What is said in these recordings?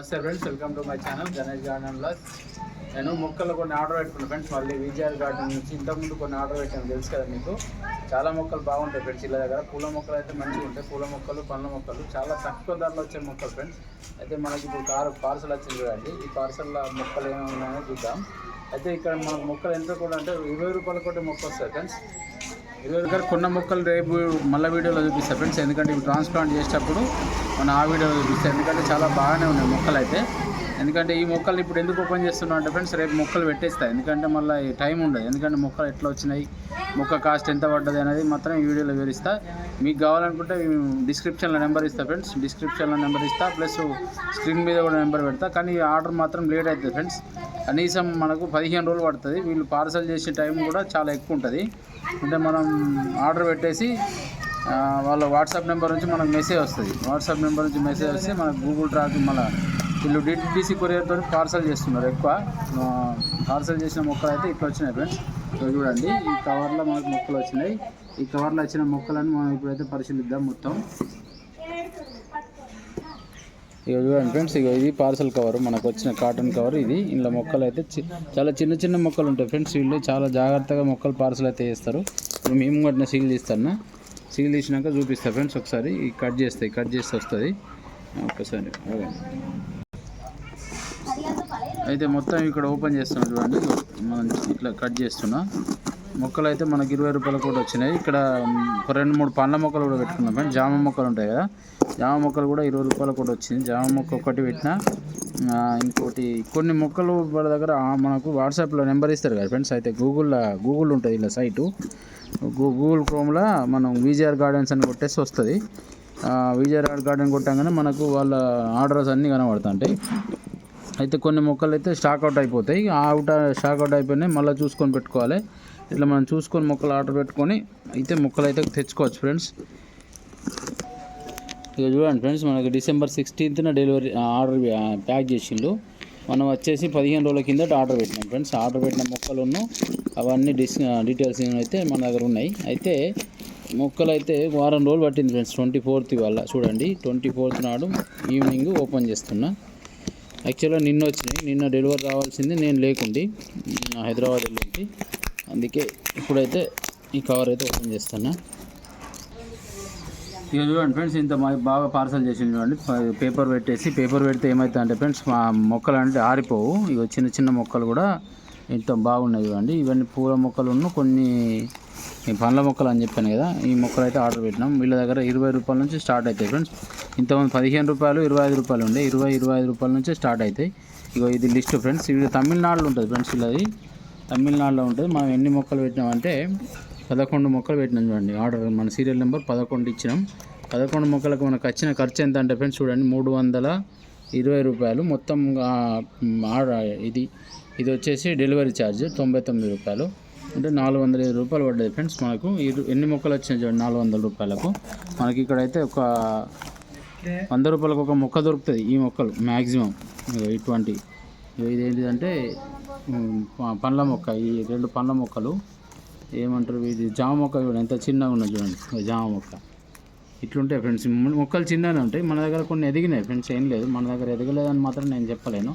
Namaste friends welcome to my channel Ganesh గార్డెన్లో నేను మొక్కలు కొన్ని ఆర్డర్ పెట్టుకున్నాను ఫ్రెండ్స్ మళ్ళీ విజయ్ గార్డెన్ నుంచి ఇంతకుముందు కొన్ని ఆర్డర్ పెట్టాను తెలుసు కదా మీకు? చాలా మొక్కలు బాగుంటాయి ఫ్రెండ్స్ ఇలా దగ్గర. పూల మొక్కలు అయితే మంచిగా ఉంటాయి పూల మొక్కలు పండ్ల మొక్కలు. చాలా తక్కువ ధరలో వచ్చే మొక్కలు ఫ్రెండ్స్. అయితే మనకి ఇప్పుడు కారు పార్సల్ వచ్చింది చూడండి. ఈ పార్సల్లో మొక్కలు ఏమైనా ఉన్నాయో చూద్దాం. అయితే ఇక్కడ మనకు మొక్కలు ఎంత కూడా అంటే ఇరవై రూపాయల కొట్టే మొక్క వస్తాయి ఫ్రెండ్స్. ఇరవై దగ్గర కొన్న మొక్కలు రేపు మళ్ళీ వీడియోలో చూపిస్తాను ఫ్రెండ్స్ ఎందుకంటే ఇవి ట్రాన్స్ప్లాంట్ చేసేటప్పుడు మనం ఆ వీడియోలో చూపిస్తాం. ఎందుకంటే చాలా బాగానే ఉన్నాయి మొక్కలు అయితే ఎందుకంటే ఈ మొక్కలు ఇప్పుడు ఎందుకు ఓపెన్ చేస్తున్నాం అంటే ఫ్రెండ్స్ రేపు మొక్కలు పెట్టేస్తాయి ఎందుకంటే మళ్ళీ టైం ఉండదు. ఎందుకంటే మొక్కలు ఎట్లా వచ్చినాయి మొక్క కాస్ట్ ఎంత పడ్డది అనేది మాత్రం ఈ వీడియోలో వివరిస్తా. మీకు కావాలనుకుంటే డిస్క్రిప్షన్లో నెంబర్ ఇస్తా ఫ్రెండ్స్. డిస్క్రిప్షన్లో నెంబర్ ఇస్తా ప్లస్ స్క్రీన్ మీద కూడా నెంబర్ పెడతా. కానీ ఈ ఆర్డర్ మాత్రం లేట్ అవుతుంది ఫ్రెండ్స్. కనీసం మనకు పదిహేను రోజులు పడుతుంది. వీళ్ళు పార్సల్ చేసే టైం కూడా చాలా ఎక్కువ ఉంటుంది. అంటే మనం ఆర్డర్ పెట్టేసి వాళ్ళ వాట్సాప్ నెంబర్ నుంచి మనకు మెసేజ్ వస్తుంది. వాట్సాప్ నెంబర్ నుంచి మెసేజ్ వస్తే మనకు గూగుల్ ట్రాక్ మళ్ళీ వీళ్ళు డిటిడిసి కొరియర్తో పార్సల్ చేస్తున్నారు ఎక్కువ. పార్సల్ చేసిన మొక్కలు అయితే ఇట్లా వచ్చినాయి ఫ్రెండ్స్ ఇక్కడ చూడండి ఈ కవర్లో మనకు మొక్కలు వచ్చినాయి. ఈ కవర్లో వచ్చిన మొక్కలను మనం ఇప్పుడైతే పరిశీలిద్దాం మొత్తం. ఇక చూడండి ఫ్రెండ్స్ ఇక ఇది పార్సల్ కవర్ మనకు వచ్చిన కాటన్ కవర్ ఇది. ఇందులో మొక్కలు అయితే చాలా చిన్న చిన్న మొక్కలు ఉంటాయి ఫ్రెండ్స్ వీళ్ళు చాలా జాగ్రత్తగా మొక్కలు పార్సల్ అయితే చేస్తారు. ఇప్పుడు మేము కట్టిన సీల్ తీస్తాను. సీల్ తీసినాక చూపిస్తాను ఫ్రెండ్స్ ఒకసారి. కట్ చేస్తాయి కట్ చేస్తే వస్తుంది. ఒకసారి ఆగండి. అయితే మొత్తం ఇక్కడ ఓపెన్ చేస్తున్నా చూడండి. మనం ఇట్లా కట్ చేస్తున్నా. మొక్కలు అయితే మనకి ఇరవై రూపాయలు కూడా వచ్చినాయి. ఇక్కడ ఒక రెండు మూడు పండ్ల మొక్కలు కూడా పెట్టుకున్నాం ఫ్రెండ్స్ జామ మొక్కలు ఉంటాయి కదా. జామ మొక్కలు కూడా ఇరవై రూపాయలు కూడా వచ్చింది జామ మొక్క ఒకటి పెట్టిన ఇంకోటి కొన్ని మొక్కలు వాళ్ళ దగ్గర మనకు వాట్సాప్లో నెంబర్ ఇస్తారు కదా ఫ్రెండ్స్. అయితే గూగుల్లో గూగుల్ ఉంటుంది ఇలా సైటు. గూ- గూగుల్ క్రోమ్లో మనం విజిఆర్ గార్డెన్స్ అని కొట్టేసి వస్తుంది. విజిఆర్ గార్డెన్ కొట్టంగానే మనకు వాళ్ళ ఆర్డర్స్ అన్నీ కనబడుతుంటాయి. అయితే కొన్ని మొక్కలు అయితే స్టాక్ అవుట్ అయిపోతాయి. ఆ అవుట్ స్టాక్ అవుట్ అయిపోయినాయి. మళ్ళీ చూసుకొని పెట్టుకోవాలి. ఇట్లా మనం చూసుకొని మొక్కలు ఆర్డర్ పెట్టుకొని అయితే మొక్కలు అయితే తెచ్చుకోవచ్చు ఫ్రెండ్స్ ఇక చూడండి ఫ్రెండ్స్ మనకి డిసెంబర్ సిక్స్టీన్త్న డెలివరీ ఆర్డర్ ప్యాక్ చేసిండు. మనం వచ్చేసి పదిహేను రోజుల కింద ఆర్డర్ పెట్టినాం ఫ్రెండ్స్ ఆర్డర్ పెట్టిన మొక్కలను అవన్నీ డిస్ డీటెయిల్స్ అయితే మన దగ్గర ఉన్నాయి. అయితే మొక్కలు అయితే వారం రోజులు పట్టింది ఫ్రెండ్స్ ట్వంటీ ఫోర్త్ వల్ల చూడండి. ట్వంటీ ఫోర్త్ నాడు ఈవినింగ్ ఓపెన్ చేస్తున్నా. యాక్చువల్గా నిన్న వచ్చినాయి. నిన్న డెలివరీ రావాల్సింది నేను లేకుండి. హైదరాబాద్ వెళ్ళింది అందుకే ఇప్పుడైతే ఈ కవర్ అయితే ఓపెన్ చేస్తున్నా. ఇక చూడండి ఫ్రెండ్స్ ఇంత మా- బాగా పార్సల్ చేసింది చూడండి. పేపర్ పెట్టేసి పేపర్ పెడితే ఏమవుతుంది అంటే ఫ్రెండ్స్ మా మొక్కలు అంటే ఆరిపోవు. ఇక చిన్న చిన్న మొక్కలు కూడా ఇంత బాగున్నాయి చూడండి. ఇవన్నీ పూల మొక్కలు ఉన్న కొన్ని ఈ పండ్ల మొక్కలు అని చెప్పాను కదా ఈ మొక్కలు అయితే ఆర్డర్ పెట్టినాం. వీళ్ళ దగ్గర ఇరవై రూపాయల నుంచి స్టార్ట్ అవుతాయి ఫ్రెండ్స్. ఇంతకుముందు పదిహేను రూపాయలు ఇరవై ఐదు రూపాయలు ఉండే ఇరవై ఇరవై ఐదు రూపాయల నుంచి స్టార్ట్ అవుతాయి. ఇగో ఇది లిస్ట్ ఫ్రెండ్స్. ఇది తమిళనాడులో ఉంటుంది ఫ్రెండ్స్ వీళ్ళది. తమిళనాడులో ఉంటుంది. మనం ఎన్ని మొక్కలు పెట్టినామంటే పదకొండు మొక్కలు పెట్టినాం చూడండి. ఆర్డర్ మన సీరియల్ నెంబర్ పదకొండు ఇచ్చినాం. పదకొండు మొక్కలకు మనకు వచ్చిన ఖర్చు ఎంత అంటే ఫ్రెండ్స్ చూడండి మూడు వందల ఇరవై రూపాయలు. మొత్తం ఆర్డర్ ఇది. ఇది వచ్చేసి డెలివరీ ఛార్జ్ తొంభై తొమ్మిది రూపాయలు. అంటే నాలుగు వందల ఐదు రూపాయలు పడ్డది ఫ్రెండ్స్ మనకు. ఎన్ని మొక్కలు వచ్చినాయి చూడండి నాలుగు వందల రూపాయలకు. మనకి ఇక్కడైతే ఒక వంద రూపాయలకు ఒక మొక్క దొరుకుతుంది ఈ మొక్కలు మ్యాక్సిమం ఇటువంటి. ఇదేంటిదంటే పండ్ల మొక్క ఈ రెండు పండ్ల మొక్కలు. ఏమంటారు ఇది? జామ మొక్క చూడండి ఎంత చిన్నగా ఉన్నది చూడండి. జామ మొక్క. ఇట్లుంటాయి ఫ్రెండ్స్. మొక్కలు చిన్నగానే ఉంటాయి. మన దగ్గర కొన్ని ఎదిగినాయి ఫ్రెండ్స్ ఏం లేదు. మన దగ్గర ఎదగలేదని మాత్రం నేను చెప్పలేను.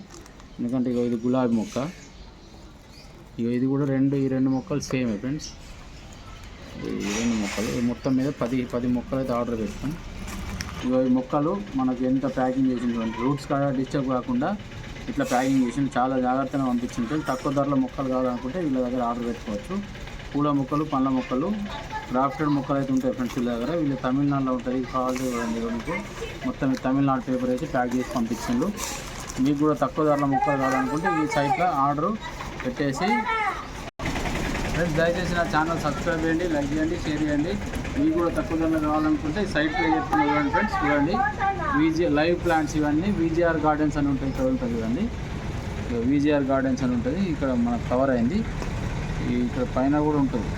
ఎందుకంటే ఇగో ఇది గులాబీ మొక్క. ఇగో ఇది కూడా రెండు ఈ రెండు మొక్కలు సేమ్ ఫ్రెండ్స్. ఈ రెండు మొక్కలు మొత్తం మీద పది పది మొక్కలు అయితే ఆర్డర్ పెట్టాం ఇక ఈ మొక్కలు మనకు ఎంత ప్యాకింగ్ చేసినటువంటి రూట్స్ కాడ డిస్టర్బ్ కాకుండా ఇట్లా ప్యాకింగ్ చేసి చాలా జాగ్రత్తగా పంపించింది తక్కువ ధరలో మొక్కలు కావాలనుకుంటే వీళ్ళ దగ్గర ఆర్డర్ పెట్టుకోవచ్చు. పూల మొక్కలు పండ్ల మొక్కలు గ్రాఫ్టెడ్ మొక్కలు అయితే ఉంటాయి ఫ్రెండ్స్ వీళ్ళ దగ్గర. వీళ్ళు తమిళనాడులో ఉంటుంది కావాలి చూడండి మీకు. మొత్తం తమిళనాడు పేపర్ అయితే ప్యాక్ చేసి పంపించిండు మీకు కూడా తక్కువ ధరలో మొక్కలు కావాలనుకుంటే ఈ సైట్లో ఆర్డర్ పెట్టేసి ఫ్రెండ్స్ దయచేసి నా ఛానల్ సబ్స్క్రైబ్ చేయండి లైక్ చేయండి షేర్ చేయండి. మీకు కూడా తక్కువ ధరలో కావాలనుకుంటే సైట్ చెప్తున్నా చూడండి ఫ్రెండ్స్ చూడండి. వీజీ లైవ్ ప్లాంట్స్ ఇవన్నీ వీజీఆర్ గార్డెన్స్ అని ఉంటాయి ఇక్కడ ఉంటుంది చూడండి. వీజీఆర్ గార్డెన్స్ అని ఉంటుంది ఇక్కడ మనకు కవర్ అయింది. ఇక్కడ పైన కూడా ఉంటుంది.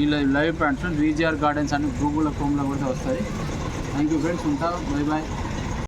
ఈ live live plants VGR gardens అని గూగుల్ క్రోమ్లో కూడా వస్తాయి. థ్యాంక్ యూ ఫ్రెండ్స్ ఉంటా బై బాయ్